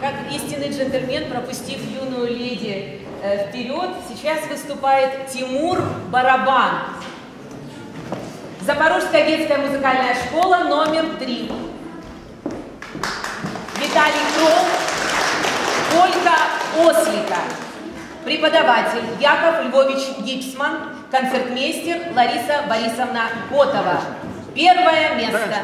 Как истинный джентльмен, пропустив юную леди э, вперед, сейчас выступает Тимур Барабан. Запорожская детская музыкальная школа номер три. Виталий Кром, Ольга Ослика. Преподаватель Яков Львович Гипсман, концертмейстер Лариса Борисовна Котова. Первое место.